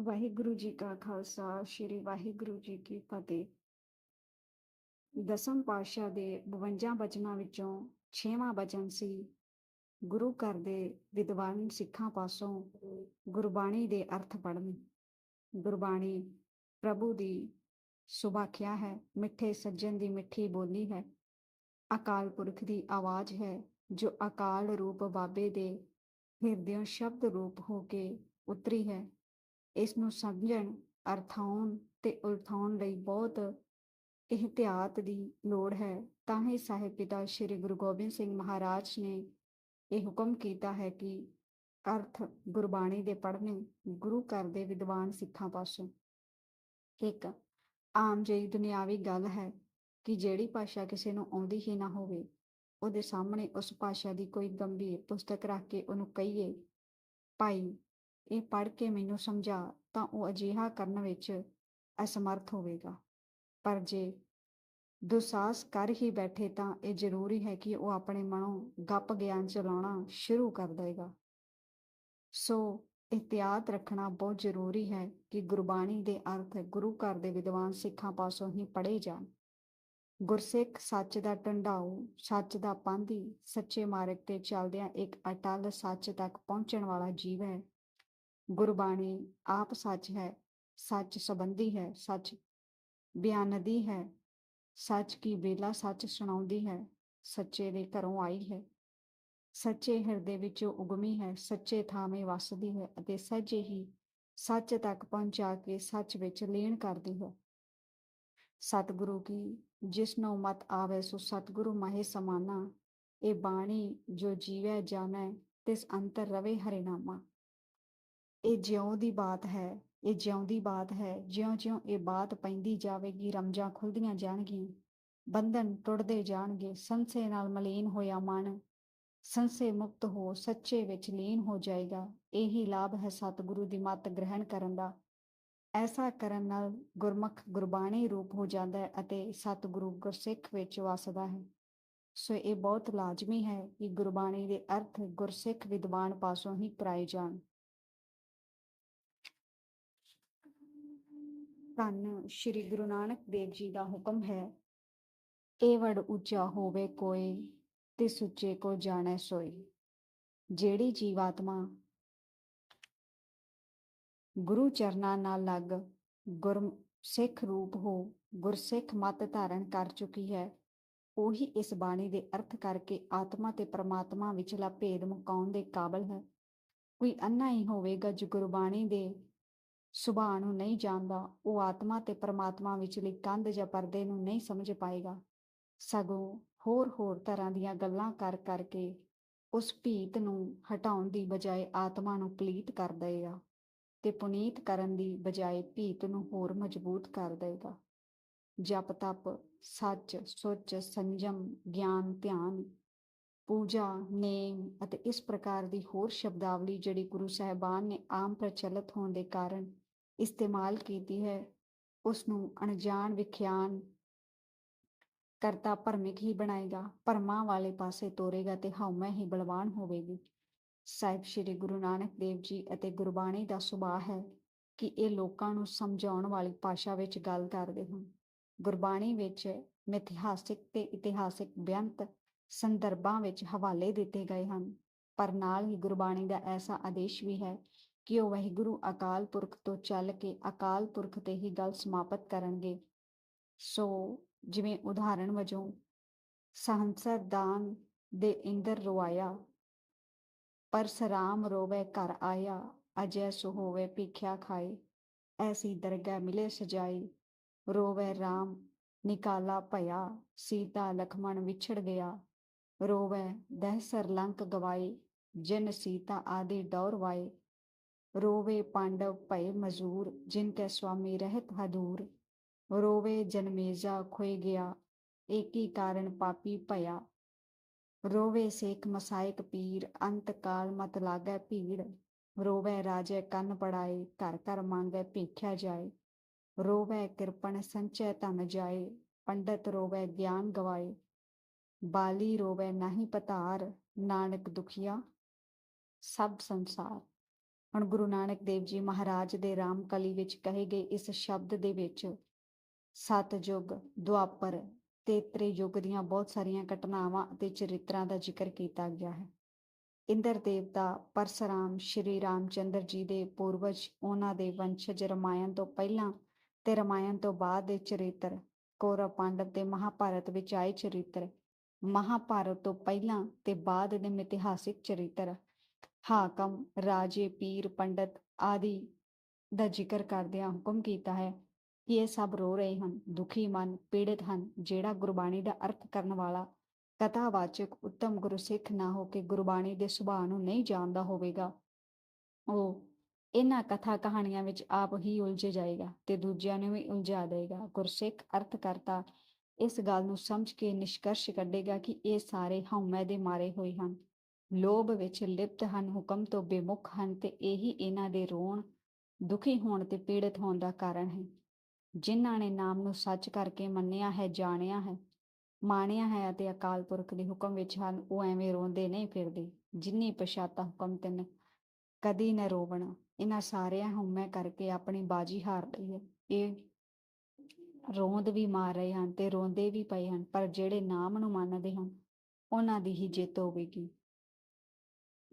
ਵਾਹਿਗੁਰੂ ਜੀ ਕਾ ਖਾਲਸਾ, ਸ੍ਰੀ ਵਾਹਿਗੁਰੂ ਜੀ ਕੀ ਫਤਿਹ। ਦਸਮ ਪਾਤਸ਼ਾਹ ਦੇ 52 ਬਚਨਾਂ ਵਿੱਚੋਂ 6ਵਾਂ ਬਚਨ ਸੀ, ਗੁਰੂ ਘਰ ਦੇ ਵਿਦਵਾਨ ਸਿੱਖਾਂ ਪਾਸੋਂ ਗੁਰਬਾਣੀ ਦੇ ਅਰਥ ਪੜ੍ਹਨ। ਗੁਰਬਾਣੀ ਪ੍ਰਭੂ ਦੀ ਸੁਭਾਖਿਆ ਹੈ, ਮਿੱਠੇ ਸੱਜਣ ਦੀ ਮਿੱਠੀ ਬੋਲੀ ਹੈ। ਅਕਾਲ ਪੁਰਖ ਦੀ ਆਵਾਜ਼ ਹੈ, ਜੋ ਅਕਾਲ ਰੂਪ ਬਾਬੇ ਦੇ ਹਿਰਦਿਓਂ ਸ਼ਬਦ ਰੂਪ ਹੋ ਕੇ ਉਤਰੀ ਹੈ। ਇਸ ਨੂੰ ਸਮਝਣ, ਅਰਥਾਉਣ ਤੇ ਉਲਥਾਉਣ ਲਈ ਬਹੁਤ ਇhtiyat ਦੀ ਲੋੜ ਹੈ। ਤਾਂ ਹੀ ਸਾਹਿਬ ਪਿਤਾ ਸ੍ਰੀ ਗੁਰੂ ਗੋਬਿੰਦ ਸਿੰਘ ਮਹਾਰਾਜ ਨੇ ਇਹ ਹੁਕਮ ਕੀਤਾ ਹੈ ਕਿ ਅਰਥ ਗੁਰਬਾਣੀ ਦੇ ਪੜ੍ਹਨੇ ਗੁਰੂ ਘਰ ਦੇ ਵਿਦਵਾਨ ਸਿੱਖਾਂ ਪਾਸੋਂ। ਇੱਕ ਆਮ ਜਿਹੀ ਦੁਨਿਆਵੀ ਗੱਲ ਹੈ ਕਿ ਜਿਹੜੀ ਭਾਸ਼ਾ ਕਿਸੇ ਨੂੰ ਆਉਂਦੀ ਹੀ ਨਾ ਹੋਵੇ, ਉਹਦੇ ਸਾਹਮਣੇ ਉਸ ਭਾਸ਼ਾ ਦੀ ਕੋਈ ਗੰਭੀਰ ਪੁਸਤਕ ਰੱਖ ਕੇ ਉਹਨੂੰ ਕਹੀਏ, ਭਾਈ ਇਹ ਪੜ੍ਹ ਕੇ ਮੈਨੂੰ ਸਮਝਾ ਤਾਂ ਉਹ ਅਜਿਹਾ ਕਰਨ ਵਿੱਚ ਅਸਮਰਥ ਹੋਵੇਗਾ। ਪਰ ਜੇ ਦੁਸਾਸ ਕਰ ਹੀ ਬੈਠੇ ਤਾਂ ਇਹ ਜ਼ਰੂਰੀ ਹੈ ਕਿ ਉਹ ਆਪਣੇ ਮਨੋਂ ਗੱਪ ਗਿਆਨ ਚਲਾਉਣਾ ਸ਼ੁਰੂ ਕਰ ਦੇਗਾ ਸੋ ਇhtiyat ਰੱਖਣਾ ਬਹੁਤ ਜ਼ਰੂਰੀ ਹੈ ਕਿ ਗੁਰਬਾਣੀ ਦੇ ਅਰਥ ਗੁਰੂ ਘਰ ਦੇ ਵਿਦਵਾਨ ਸਿੱਖਾਂ ਪਾਸੋਂ ਹੀ ਪੜ੍ਹੇ ਜਾਣ। ਗੁਰਸਿੱਖ ਸੱਚ ਦਾ ਢੰਡਾਊ, ਸੱਚ ਦਾ ਪਾਂਧੀ, ਸੱਚੇ ਮਾਰਗ ਤੇ ਚੱਲਦਿਆਂ ਇੱਕ ਅਟਲ ਸੱਚ ਤੱਕ ਪਹੁੰਚਣ ਵਾਲਾ ਜੀਵ ਹੈ। ਗੁਰਬਾਣੀ ਆਪ ਸੱਚ ਹੈ, ਸੱਚ ਸੰਬੰਧੀ ਹੈ, ਸੱਚ ਬਿਆਨਦੀ ਹੈ, ਸੱਚ ਕੀ ਵੇਲਾ ਸੱਚ ਸੁਣਾਉਂਦੀ ਹੈ, ਸੱਚੇ ਦੇ ਘਰੋਂ ਆਈ ਹੈ। ਸੱਚੇ ਹਿਰਦੇ ਵਿੱਚੋਂ ਉਗਮੀ ਹੈ, ਸੱਚੇ ਥਾਵੇਂ ਵਸਦੀ ਹੈ ਅਤੇ ਸੱਚੇ ਹੀ ਸੱਚ ਤੱਕ ਪਹੁੰਚਾ ਕੇ ਸੱਚ ਵਿੱਚ ਲੀਨ ਕਰਦੀ ਹੈ। ਸਤਿਗੁਰੂ ਕੀ ਜਿਸ ਨੂੰ ਮਤ ਆਵੇ ਸੋ ਸਤਿਗੁਰੂ ਮਹੇ ਸਮਾਨਾ, ਇਹ ਬਾਣੀ ਜੋ ਜੀਵੈ ਜਾਣੈ, ਤਿਸ ਅੰਤਰ ਰਵੇ ਹਰਿਨਾਮਾ। ਇਹ ਜਿਉਂ ਦੀ ਬਾਤ ਹੈ, ਇਹ ਜਿਉਂ ਦੀ ਬਾਤ ਹੈ, ਜਿਉਂ-ਜਿਉਂ ਇਹ ਬਾਤ ਪੈਂਦੀ ਜਾਵੇਗੀ, ਰਮਜਾਂ ਖੁੱਲਦੀਆਂ ਜਾਣਗੀਆਂ ਬੰਧਨ ਟੁੱਟਦੇ ਜਾਣਗੇ, ਸੰਸੇ ਨਾਲ ਮਲੀਨ ਹੋਇਆ ਮਨ, ਸੰਸੇ ਮੁਕਤ ਹੋ, ਸੱਚੇ ਵਿੱਚ ਲੀਨ ਹੋ ਜਾਏਗਾ। ਇਹੀ ਲਾਭ ਹੈ ਸਤਿਗੁਰੂ ਦੀ ਮੱਤ ਗ੍ਰਹਿਣ ਕਰਨ ਦਾ। ਐਸਾ ਕਰਨ ਨਾਲ ਗੁਰਮੁਖ ਗੁਰਬਾਣੀ ਰੂਪ ਹੋ ਜਾਂਦਾ ਹੈ ਅਤੇ ਸਤਿਗੁਰੂ ਗੁਰਸਿੱਖ ਵਿੱਚ ਵਸਦਾ ਹੈ। ਸੋ ਇਹ ਬਹੁਤ ਲਾਜ਼ਮੀ ਹੈ ਕਿ ਗੁਰਬਾਣੀ ਦੇ ਅਰਥ ਗੁਰਸਿੱਖ ਵਿਦਵਾਨ ਪਾਸੋਂ ਹੀ ਕਰਾਏ ਜਾਣ। ਧੰਨ ਸ਼੍ਰੀ ਗੁਰੂ ਨਾਨਕ ਦੇਵ ਜੀ ਦਾ ਹੁਕਮ ਹੈ, ਇਹ ਵੜ ਉੱਚਾ ਹੋਵੇ ਕੋਈ ਤੇ ਸੁੱਚੇ ਕੋ ਜਾਣੈ ਸੋਈ। ਜਿਹੜੀ ਜੀਵਾਤਮਾ ਗੁਰੂ ਚਰਨਾਂ ਨਾਲ ਲੱਗ ਗੁਰਸਿੱਖ ਰੂਪ ਹੋ, ਗੁਰਸਿੱਖ ਮਤ ਧਾਰਨ ਕਰ ਚੁੱਕੀ ਹੈ, ਉਹੀ ਇਸ ਬਾਣੀ ਦੇ ਅਰਥ ਕਰਕੇ ਆਤਮਾ ਤੇ ਪ੍ਰਮਾਤਮਾ ਵਿਚਲਾ ਭੇਦ ਮੁਕਾਉਣ ਦੇ ਕਾਬਲ ਹੈ। ਕੋਈ ਅੰਨਾ ਹੀ ਹੋਵੇਗਾ ਜੋ ਗੁਰਬਾਣੀ ਦੇ ਸੁਭਾਅ ਨੂੰ ਨਹੀਂ ਜਾਣਦਾ, ਉਹ ਆਤਮਾ ਤੇ ਪਰਮਾਤਮਾ ਵਿਚਲੀ ਕੰਧ ਜਾਂ ਪਰਦੇ ਨੂੰ ਨਹੀਂ ਸਮਝ ਪਾਏਗਾ। ਸਗੋਂ ਹੋਰ-ਹੋਰ ਤਰ੍ਹਾਂ ਦੀਆਂ ਗੱਲਾਂ ਕਰ ਕਰਕੇ ਉਸ ਭੀਤ ਨੂੰ ਹਟਾਉਣ ਦੀ ਬਜਾਏ ਆਤਮਾ ਨੂੰ ਪਲੀਤ ਕਰ ਦੇਗਾ ਤੇ ਪੁਨੀਤ ਕਰਨ ਦੀ ਬਜਾਏ ਭੀਤ ਨੂੰ ਹੋਰ ਮਜ਼ਬੂਤ ਕਰ ਦੇਗਾ ਜਪ ਤਪ, ਸੱਚ, ਸੁੱਚ, ਸੰਜਮ, ਗਿਆਨ, ਧਿਆਨ ਪੂਜਾ, ਨੇਮ ਅਤੇ ਇਸ ਪ੍ਰਕਾਰ ਦੀ ਹੋਰ ਸ਼ਬਦਾਵਲੀ ਜਿਹੜੀ ਗੁਰੂ ਸਾਹਿਬਾਨ ਨੇ ਆਮ ਪ੍ਰਚਲਿਤ ਹੋਣ ਦੇ ਕਾਰਨ ਇਸਤੇਮਾਲ ਕੀਤੀ ਹੈ ਉਸ ਨੂੰ ਅਣਜਾਣ ਵਿਖਿਆਨ ਕਰਤਾ ਭਰਮਿਕ ਹੀ ਬਣਾਏਗਾ, ਭਰਮਾਂ ਵਾਲੇ ਪਾਸੇ ਤੋਰੇਗਾ ਤੇ ਹਉਮੈ ਹੀ ਬਲਵਾਨ ਹੋਵੇਗੀ। ਸਾਹਿਬ ਸ੍ਰੀ ਗੁਰੂ ਨਾਨਕ ਦੇਵ ਜੀ ਅਤੇ ਗੁਰਬਾਣੀ ਦਾ ਸੁਭਾਅ ਹੈ ਕਿ ਇਹ ਲੋਕਾਂ ਨੂੰ ਸਮਝਾਉਣ ਵਾਲੀ ਭਾਸ਼ਾ ਵਿੱਚ ਗੱਲ ਕਰਦੇ ਹਨ। ਗੁਰਬਾਣੀ ਵਿੱਚ ਮਿਥਿਹਾਸਿਕ ਤੇ ਇਤਿਹਾਸਿਕ ਬਿਆੰਤ ਸੰਦਰਭਾਂ ਵਿੱਚ ਹਵਾਲੇ ਦਿੱਤੇ ਗਏ ਹਨ। ਪਰ ਨਾਲ ਹੀ ਗੁਰਬਾਣੀ ਦਾ ਐਸਾ ਆਦੇਸ਼ ਵੀ ਹੈ ਕਿ ਉਹ ਵਾਹਿਗੁਰੂ ਅਕਾਲ ਪੁਰਖ ਤੋਂ ਚੱਲ ਕੇ ਅਕਾਲ ਪੁਰਖ ਤੇ ਹੀ ਗੱਲ ਸਮਾਪਤ ਕਰਨਗੇ। ਸੋ ਜਿਵੇਂ ਉਦਾਹਰਣ ਵਜੋਂ, ਸਹੰਸਰ ਦਾਨ ਦੇ ਇੰਦਰ ਰਵਾਇਆ ਪਰਸਰਾਮ ਰੋਵੇ ਘਰ ਆਇਆ, ਅਜੈ ਸੁ ਹੋਵੇ ਭੀਖਿਆ ਖਾਏ। ਐਸੀ ਦਰਗਾਹ ਮਿਲੇ ਸਜਾਈ, ਰੋਵੇ RAM ਨਿਕਾਲਾ ਭਇਆ, ਸੀਤਾ ਲਖਮਣ ਵਿਛੜ ਗਿਆ। ਰੋਵੇ ਦਹਿਸਰ ਲੰਕ ਗਵਾਏ, ਜਿਨ ਸੀਤਾ ਆਦਿ ਦੌਰ ਵਾਏ। ਰੋਵੇ ਪਾਂਡਵ ਭਏ ਮਜ਼ੂਰ, ਜਿਨ ਕੈ ਸੁਆਮੀ ਰਹਿਤ ਹਦੂਰ। ਰੋਵੇ ਜਨਮੇਜਾ ਖੋਏ ਗਿਆ, ਏਕੀ ਕਾਰਨ ਪਾਪੀ ਭਇਆ। ਰੋਵੇ ਸੇਖ ਮਸਾਇਕ ਪੀਰ, ਅੰਤ ਕਾਲ ਮਤ ਲਾਗੈ ਭੀੜ। ਰੋਵੇ ਰਾਜੇ ਕੰਨ ਪੜਾਏ, ਘਰ ਘਰ ਮੰਗੈ ਭੇਖਿਆ ਜਾਏ। ਰੋਵੇ ਕਿਰਪਣ ਸੰਚੈ ਧਨ ਜਾਏ, ਪੰਡਤ ਰੋਵੇ ਗਿਆਨ ਗਵਾਏ। ਬਾਲੀ ਰੋਵੇ ਨਹੀਂ ਪਤਾਰ, ਨਾਨਕ ਦੁਖੀਆ ਸਭ ਸੰਸਾਰ। ਹੁਣ ਗੁਰੂ ਨਾਨਕ ਦੇਵ ਜੀ ਮਹਾਰਾਜ ਦੇ ਰਾਮ ਕਲੀ ਵਿੱਚ ਕਹੇ ਗਏ ਇਸ ਸ਼ਬਦ ਦੇ ਵਿੱਚ ਸਤਜੁਗ ਦੁਆਪਰ ਤੇ ਯੁੱਗ ਦੀਆਂ ਬਹੁਤ ਸਾਰੀਆਂ ਘਟਨਾਵਾਂ ਅਤੇ ਚਰਿੱਤਰਾਂ ਦਾ ਜ਼ਿਕਰ ਕੀਤਾ ਗਿਆ ਹੈ। ਇੰਦਰ ਦੇਵਤਾ ਪਰਸਰਾਮ, ਸ਼੍ਰੀ ਰਾਮਚੰਦਰ ਜੀ ਦੇ ਪੂਰਵਜ, ਉਹਨਾਂ ਦੇ ਵੰਸ਼ਜ ਰਮਾਇਣ ਤੋਂ ਪਹਿਲਾਂ ਤੇ ਰਮਾਇਣ ਤੋਂ ਬਾਅਦ ਦੇ ਚਰਿੱਤਰ, ਕੌਰਵ ਪਾਂਡਵ ਤੇ ਮਹਾਭਾਰਤ ਵਿੱਚ ਆਏ ਚਰਿੱਤਰ ਮਹਾਭਾਰਤ ਤੋਂ ਪਹਿਲਾਂ ਤੇ ਬਾਅਦ ਦੇ ਮਿਥਿਹਾਸਿਕ ਚਰਿੱਤਰ, ਹਾਕਮ, ਰਾਜੇ, ਪੀਰ, ਪੰਡਤ ਆਦਿ ਦਾ ਜ਼ਿਕਰ ਕਰਦਿਆਂ ਹੁਕਮ ਕੀਤਾ ਹੈ ਕਿ ਇਹ ਸਭ ਰੋ ਰਹੇ ਹਨ, ਦੁਖੀ ਮਨ, ਪੀੜਿਤ ਹਨ, ਜਿਹੜਾ ਗੁਰਬਾਣੀ ਦਾ ਅਰਥ ਕਰਨ ਵਾਲਾ ਕਥਾਵਾਚਕ ਉੱਤਮ ਗੁਰਸਿੱਖ ਨਾ ਹੋ ਕੇ ਗੁਰਬਾਣੀ ਦੇ ਸੁਭਾਅ ਨੂੰ ਨਹੀਂ ਜਾਣਦਾ ਹੋਵੇਗਾ, ਉਹ ਇਹਨਾਂ ਕਥਾ ਕਹਾਣੀਆਂ ਵਿੱਚ ਆਪ ਹੀ ਉਲਝ ਜਾਏਗਾ ਤੇ ਦੂਜਿਆਂ ਨੂੰ ਵੀ ਉਲਝਾ ਦੇਗਾ ਗੁਰਸਿੱਖ ਅਰਥ ਕਰਤਾ ਇਸ ਗੱਲ ਨੂੰ ਸਮਝ ਕੇ ਨਿਸ਼ਕਰਸ਼ ਕੱਢੇਗਾ ਕਿ ਇਹ ਸਾਰੇ ਹਉਮੈ ਦੇ ਮਾਰੇ ਹੋਏ ਹਨ। ਲੋਭ ਵਿੱਚ ਲਿਪਤ ਹਨ, ਹੁਕਮ ਤੋਂ ਬੇਮੁਖ ਹਨ ਤੇ ਇਹੀ ਇਹਨਾਂ ਦੇ ਰੋਣ, ਦੁਖੀ ਹੋਣ ਤੇ ਪੀੜਿਤ ਹੋਣ ਦਾ ਕਾਰਨ ਹੈ। ਜਿਨ੍ਹਾਂ ਨੇ ਨਾਮ ਨੂੰ ਸੱਚ ਕਰਕੇ ਮੰਨਿਆ ਹੈ, ਜਾਣਿਆ ਹੈ, ਮਾਣਿਆ ਹੈ ਅਤੇ ਅਕਾਲ ਪੁਰਖ ਦੇ ਹੁਕਮ ਵਿੱਚ ਹਨ, ਉਹ ਐਵੇਂ ਰੋਂਦੇ ਨਹੀਂ ਫਿਰਦੇ, ਜਿੰਨੀ ਪਛਾਤਾ ਹੁਕਮ ਤਿੰਨ ਕਦੀ ਨਾ ਰੋਵਣਾ। ਇਹਨਾਂ ਸਾਰਿਆਂ ਹਉਮੈ ਕਰਕੇ ਆਪਣੀ ਬਾਜੀ ਹਾਰ ਲਈ ਹੈ। ਇਹ ਰੋਂਦ ਵੀ ਮਾਰ ਰਹੇ ਹਨ ਤੇ ਰੋਂਦੇ ਵੀ ਪਏ ਹਨ, ਪਰ ਜਿਹੜੇ ਨਾਮ ਨੂੰ ਮੰਨਦੇ ਹਨ, ਉਹਨਾਂ ਦੀ ਹੀ ਜਿੱਤ ਹੋਵੇਗੀ।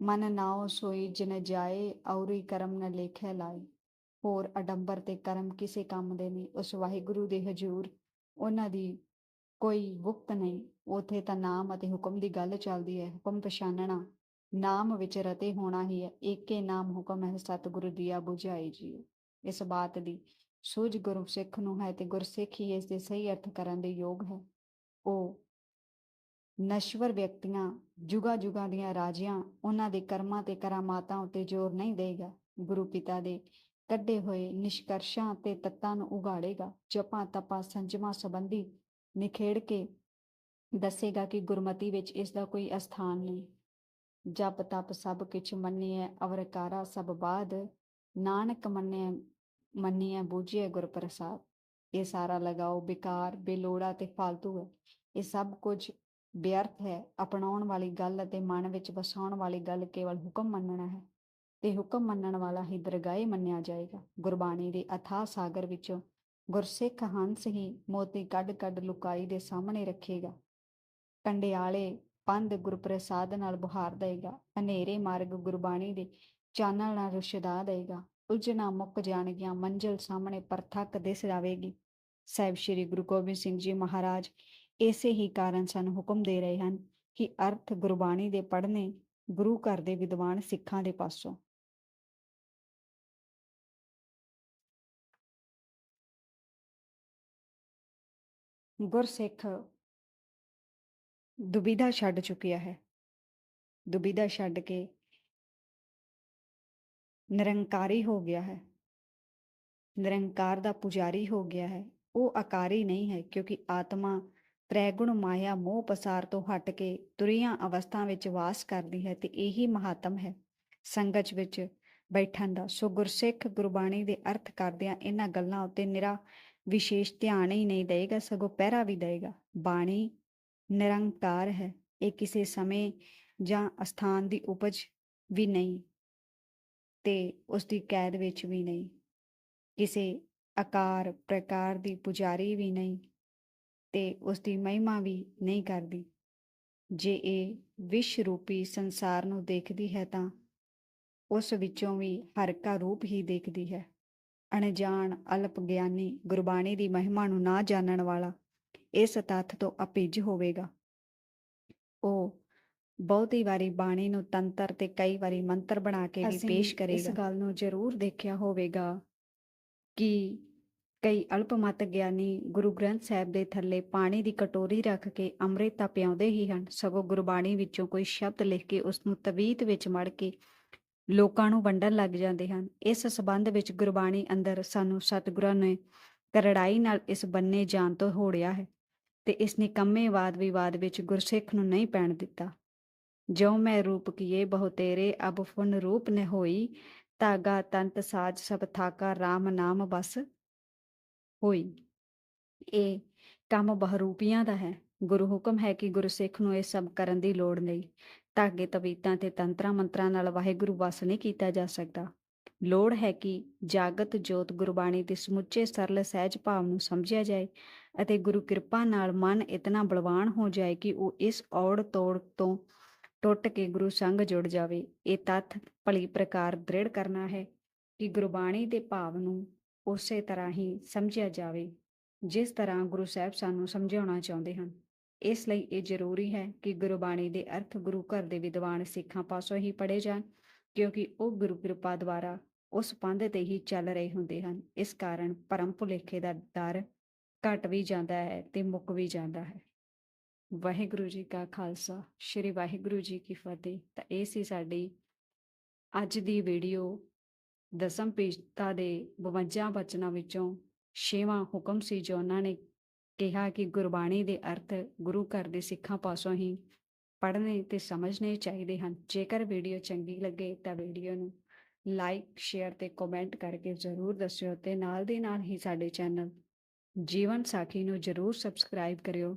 ਮਨ ਨਾਉ ਸੋਈ ਜਿਨ ਜਾਏ, ਔਰੀ ਕਰਮ ਨ ਲੇਖੇ ਲਾਏ। ਹੋਰ ਅਡੰਬਰ ਤੇ ਕਰਮ ਕਿਸੇ ਕੰਮ ਦੇ ਨਹੀਂ। ਉਸ ਵਾਹਿਗੁਰੂ ਦੇ ਹਜੂਰ, ਉਹਨਾਂ ਦੀ ਕੋਈ ਵਕਤ ਨਹੀਂ। ਉਥੇ ਤਾਂ ਨਾਮ ਅਤੇ ਹੁਕਮ ਦੀ ਗੱਲ ਚੱਲਦੀ ਹੈ। ਹੁਕਮ ਪਛਾਨਣਾ, ਨਾਮ ਵਿੱਚ ਰਤੇ ਹੋਣਾ ਹੀ ਹੈ। ਏਕੇ ਨਾਮ ਹੁਕਮ ਹੈ ਸਤਿਗੁਰੂ ਦੀਆ 부ਝਾਈ ਜੀ। ਇਸ ਬਾਤ ਦੀ ਸੂਝ ਗੁਰਸਿੱਖ ਨੂੰ ਹੈ ਤੇ ਗੁਰਸਿੱਖ ਹੀ ਇਸ ਦੇ ਸਹੀ ਅਰਥ ਕਰਨ ਦੇ ਯੋਗ ਹੈ। ਉਹ ਨਸ਼ਵਰ ਵਿਅਕਤੀਆਂ ਜੁਗਾ ਜੁਗਾਂ ਦੀਆਂ ਰਾਜਿਆਂ, ਉਹਨਾਂ ਦੇ ਕਰਮਾਂ ਤੇ ਕਰਾਮਾਤਾਂ ਉੱਤੇ ਜ਼ੋਰ ਨਹੀਂ ਦੇਗਾ ਗੁਰੂ ਪਿਤਾ ਦੇ ਕੱਢੇ ਹੋਏ ਨਿਸ਼ਕਰਸ਼ਾਂ ਤੇ ਤੱਤਾਂ ਨੂੰ ਉਗਾੜੇਗਾ ਜਪਾਂ ਤਪਾਂ ਸੰਜਮਾਂ ਸੰਬੰਧੀ ਨਿਖੇੜ ਕੇ ਦੱਸੇਗਾ ਕਿ ਗੁਰਮਤੀ ਵਿੱਚ ਇਸ ਦਾ ਕੋਈ ਅਸਥਾਨ ਨਹੀਂ। ਜਪ ਤਪ ਸਭ ਕਿਛ ਮੰਨਿਐ, ਅਵਰਕਾਰਾ ਸਭ ਬਾਦ ਨਾਨਕ ਮੰਨਿਐ ਮੰਨਿਐ ਬੂਝਿਐ ਗੁਰ ਪ੍ਰਸਾਦ ਇਹ ਸਾਰਾ ਲਗਾਓ ਬੇਕਾਰ, ਬੇਲੋੜਾ ਤੇ ਫालतू ਹੈ। ਇਹ ਸਭ ਕੁਝ ਵਿਅਰਥ ਹੈ, ਅਪਣਾਉਣ ਵਾਲੀ ਗੱਲ ਅਤੇ ਮਨ ਵਿੱਚ ਵਸਾਉਣ ਵਾਲੀ ਗੱਲ ਕੇਵਲ ਹੁਕਮ ਮੰਨਣਾ ਹੈ। ਤੇ ਹੁਕਮ ਮੰਨਣ ਵਾਲਾ ਹੀ ਦਰਗਾਹੇ ਮੰਨਿਆ ਜਾਏਗਾ। ਗੁਰਬਾਣੀ ਦੇ ਅਥਾਹ ਸਾਗਰ ਵਿੱਚੋਂ ਗੁਰਸਿੱਖ ਹੰਸ ਹੀ ਮੋਤੀ ਕੱਢ ਕੱਢ ਲੁਕਾਈ ਦੇ ਸਾਹਮਣੇ ਰੱਖੇਗਾ। ਕੰਡਿਆਲੇ ਪੰਧ ਗੁਰਪ੍ਰਸਾਦ ਨਾਲ ਬੁਹਾਰ ਦੇਗਾ। ਹਨੇਰੇ ਮਾਰਗ ਗੁਰਬਾਣੀ ਦੇ ਚਾਨਣ ਨਾਲ ਰੁਸ਼ਦਾ ਦੇਗਾ। ਉਲਝਣਾ ਮੁੱਕ ਜਾਣਗੀਆਂ, ਮੰਜ਼ਲ ਸਾਹਮਣੇ ਪਰਥਕ ਦਿਸ ਜਾਵੇਗੀ। ਸਾਹਿਬ ਸ੍ਰੀ ਗੁਰੂ ਗੋਬਿੰਦ ਸਿੰਘ ਜੀ ਮਹਾਰਾਜ ਇਸੇ ਹੀ ਕਾਰਨ ਸਾਨੂੰ ਹੁਕਮ ਦੇ ਰਹੇ ਹਨ ਕਿ ਅਰਥ ਗੁਰਬਾਣੀ ਦੇ ਪੜ੍ਹਨੇ ਗੁਰੂ ਘਰ ਦੇ ਵਿਦਵਾਨ ਸਿੱਖਾਂ ਦੇ ਪਾਸੋਂ। ਗੁਰਸਿੱਖ ਦੁਬਿਧਾ ਛੱਡ ਚੁੱਕਿਆ ਹੈ। ਦੁਬਿਧਾ ਛੱਡ ਕੇ ਨਿਰੰਕਾਰੀ ਹੋ ਗਿਆ ਹੈ। ਨਿਰੰਕਾਰ ਦਾ ਪੁਜਾਰੀ ਹੋ ਗਿਆ ਹੈ। ਉਹ ਆਕਾਰੀ ਨਹੀਂ ਹੈ, ਕਿਉਂਕਿ ਆਤਮਾ ਪ੍ਰੈਗੁਣ ਮਾਇਆ ਮੋਹ ਪਸਾਰ ਤੋਂ ਹਟ ਕੇ ਤੁਰੀਆਂ ਅਵਸਥਾ ਵਿੱਚ ਵਾਸ ਕਰਦੀ ਹੈ ਤੇ ਇਹੀ ਮਹਾਤਮ ਹੈ। ਸੰਗਤ ਵਿੱਚ ਬੈਠਣ ਦਾ ਸੋ ਗੁਰਸਿੱਖ ਗੁਰਬਾਣੀ ਦੇ ਅਰਥ ਕਰਦਿਆਂ ਇਹਨਾਂ ਗੱਲਾਂ ਉੱਤੇ ਨਿਰਾ ਵਿਸ਼ੇਸ਼ ਧਿਆਨ ਹੀ ਨਹੀਂ ਦੇਗਾ ਸਗੋਂ ਪਹਿਰਾ ਵੀ ਦੇਗਾ ਬਾਣੀ ਨਿਰੰਕਾਰ ਹੈ। ਇਹ ਕਿਸੇ ਸਮੇਂ ਜਾਂ ਅਸਥਾਨ ਦੀ ਉਪਜ ਵੀ ਨਹੀਂ। ਤੇ ਉਸ ਦੀ ਕੈਦ ਵਿੱਚ ਵੀ ਨਹੀਂ। ਕਿਸੇ ਆਕਾਰ, ਪ੍ਰਕਾਰ ਦੀ ਪੁਜਾਰੀ ਵੀ ਨਹੀਂ ਤੇ ਉਸ ਦੀ ਮਹਿਮਾ ਵੀ ਨਹੀਂ ਕਰਦੀ। ਜੇ ਇਹ ਵਿਸ਼ ਰੂਪੀ ਸੰਸਾਰ ਨੂੰ ਦੇਖਦੀ ਹੈ ਤਾਂ ਉਸ ਵਿੱਚੋਂ ਵੀ ਹਰ ਕਾ ਰੂਪ ਹੀ ਦੇਖਦੀ ਹੈ। ਅਣਜਾਣ, ਅਲਪ ਗਿਆਨੀ ਗੁਰਬਾਣੀ ਦੀ ਮਹਿਮਾ ਨੂੰ ਨਾ ਜਾਣਨ ਵਾਲਾ ਇਸ ਤੱਥ ਤੋਂ ਅਪਿੱਜ ਹੋਵੇਗਾ। ਉਹ ਬਹੁਤੀ ਵਾਰੀ ਬਾਣੀ ਨੂੰ ਤੰਤਰ ਤੇ ਕਈ ਵਾਰੀ ਮੰਤਰ ਬਣਾ ਕੇ ਵੀ ਪੇਸ਼ ਕਰੇਗਾ। ਇਸ ਗੱਲ ਨੂੰ ਜ਼ਰੂਰ ਦੇਖਿਆ ਹੋਵੇਗਾ ਕਿ ਕਈ ਅਲਪਮਤ ਗਿਆਨੀ ਗੁਰੂ ਗ੍ਰੰਥ ਸਾਹਿਬ ਦੇ ਥੱਲੇ ਪਾਣੀ ਦੀ ਕਟੋਰੀ ਰੱਖ ਕੇ ਅੰਮ੍ਰਿਤ ਤਾਂ ਪਿਆਉਂਦੇ ਹੀ ਹਨ ਸਗੋਂ ਗੁਰਬਾਣੀ ਵਿੱਚੋਂ ਕੋਈ ਸ਼ਬਦ ਲਿਖ ਕੇ ਉਸ ਨੂੰ ਤਵੀਤ ਵਿੱਚ ਮੜ ਕੇ ਲੋਕਾਂ ਨੂੰ ਵੰਡਣ ਲੱਗ ਜਾਂਦੇ ਹਨ। ਇਸ ਸਬੰਧ ਵਿੱਚ ਗੁਰਬਾਣੀ ਅੰਦਰ ਸਾਨੂੰ ਸਤਿਗੁਰਾਂ ਨੇ ਕਰੜਾਈ ਨਾਲ ਇਸ ਬੰਨੇ ਜਾਣ ਤੋਂ ਹੋੜਿਆ ਹੈ ਤੇ ਇਸ ਨਿਕੰਮੇ ਵਾਦ ਵਿਵਾਦ ਵਿੱਚ ਗੁਰਸਿੱਖ ਨੂੰ ਨਹੀਂ ਪੈਣ ਦਿੱਤਾ। ਜੋ ਮੈਂ ਰੂਪ ਕੀਏ ਬਹੁ ਤੇਰੇ ਅਬ ਫੁਨ ਰੂਪ ਨੇ ਹੋਈ ਤਾਗਾ ਤੰਤ ਸਾਜ ਸਭ ਥਾਕਾ RAM ਨਾਮ ਬਸ ਹੋਈ ਇਹ ਕੰਮ ਬਹਰੂਪੀਆਂ ਦਾ ਹੈ ਗੁਰੂ ਹੁਕਮ ਹੈ ਕਿ ਗੁਰਸਿੱਖ ਨੂੰ ਇਹ ਸਭ ਕਰਨ ਦੀ ਲੋੜ ਨਹੀਂ ਧਾਗੇ ਤਵੀਤਾਂ ਤੇ ਤੰਤਰਾਂ ਮੰਤਰਾਂ ਨਾਲ ਵਾਹਿਗੁਰੂ ਵਸ ਨਹੀਂ ਕੀਤਾ ਜਾ ਸਕਦਾ ਲੋੜ ਹੈ ਕਿ ਜਾਗਤ ਜੋਤ ਗੁਰਬਾਣੀ ਦੇ ਸਮੁੱਚੇ ਸਰਲ ਸਹਿਜ ਭਾਵ ਨੂੰ ਸਮਝਿਆ ਜਾਏ ਅਤੇ ਗੁਰੂ ਕਿਰਪਾ ਨਾਲ ਮਨ ਇਤਨਾ ਬਲਵਾਨ ਹੋ ਜਾਏ ਕਿ ਉਹ ਇਸ ਔੜ ਤੋੜ ਤੋਂ ਟੁੱਟ ਕੇ ਗੁਰੂ ਸੰਗ ਜੁੜ ਜਾਵੇ, ਇਹ ਤੱਥ ਭਲੀ ਪ੍ਰਕਾਰ ਦ੍ਰਿੜ ਕਰਨਾ ਹੈ ਕਿ ਗੁਰਬਾਣੀ ਦੇ ਭਾਵ ਨੂੰ ਉਸੇ ਤਰ੍ਹਾਂ ਹੀ ਸਮਝਿਆ ਜਾਵੇ, ਜਿਸ ਤਰ੍ਹਾਂ ਗੁਰੂ ਸਾਹਿਬ ਸਾਨੂੰ ਸਮਝਾਉਣਾ ਚਾਹੁੰਦੇ ਹਨ। ਇਸ ਲਈ ਇਹ ਜ਼ਰੂਰੀ ਹੈ ਕਿ ਗੁਰਬਾਣੀ ਦੇ ਅਰਥ ਗੁਰੂ ਘਰ ਦੇ ਵਿਦਵਾਨ ਸਿੱਖਾਂ ਪਾਸੋਂ ਹੀ ਪੜ੍ਹੇ ਜਾਣ, ਕਿਉਂਕਿ ਉਹ ਗੁਰੂ ਕਿਰਪਾ ਦੁਆਰਾ ਉਸ ਪੰਧ ਤੇ ਹੀ ਚੱਲ ਰਹੇ ਹੁੰਦੇ ਹਨ। ਇਸ ਕਾਰਨ ਪਰਮ ਭੁਲੇਖੇ ਦਾ ਡਰ ਘਟ ਵੀ ਜਾਂਦਾ ਹੈ ਤੇ ਮੁੱਕ ਵੀ ਜਾਂਦਾ ਹੈ। ਵਾਹਿਗੁਰੂ ਜੀ ਕਾ ਖਾਲਸਾ, ਸ੍ਰੀ ਵਾਹਿਗੁਰੂ ਜੀ ਕੀ ਫਤਿਹ। ਤਾਂ ਇਹ ਸੀ ਸਾਡੀ ਅੱਜ ਦੀ ਵੀਡੀਓ ਦਸਮ ਪਿਤਾ ਦੇ 52 ਬਚਨਾਂ ਵਿੱਚੋਂ ਛੇਵਾਂ ਹੁਕਮ ਸੀ ਜੋ ਉਹਨਾਂ ਨੇ ਕਿਹਾ ਕਿ ਗੁਰਬਾਣੀ ਦੇ ਅਰਥ ਗੁਰੂ ਘਰ ਦੇ ਸਿੱਖਾਂ ਪਾਸੋਂ ਹੀ ਪੜ੍ਹਨੇ ਤੇ ਸਮਝਣੇ ਚਾਹੀਦੇ ਹਨ। ਜੇਕਰ ਵੀਡੀਓ ਚੰਗੀ ਲੱਗੇ ਤਾਂ ਵੀਡੀਓ ਨੂੰ ਲਾਈਕ, ਸ਼ੇਅਰ ਤੇ ਕਮੈਂਟ ਕਰਕੇ ਜ਼ਰੂਰ ਦੱਸਿਓ ਤੇ ਨਾਲ ਦੇ ਨਾਲ ਹੀ ਸਾਡੇ ਚੈਨਲ ਜੀਵਨ ਸਾਖੀ ਨੂੰ ਜ਼ਰੂਰ ਸਬਸਕ੍ਰਾਈਬ ਕਰਿਓ।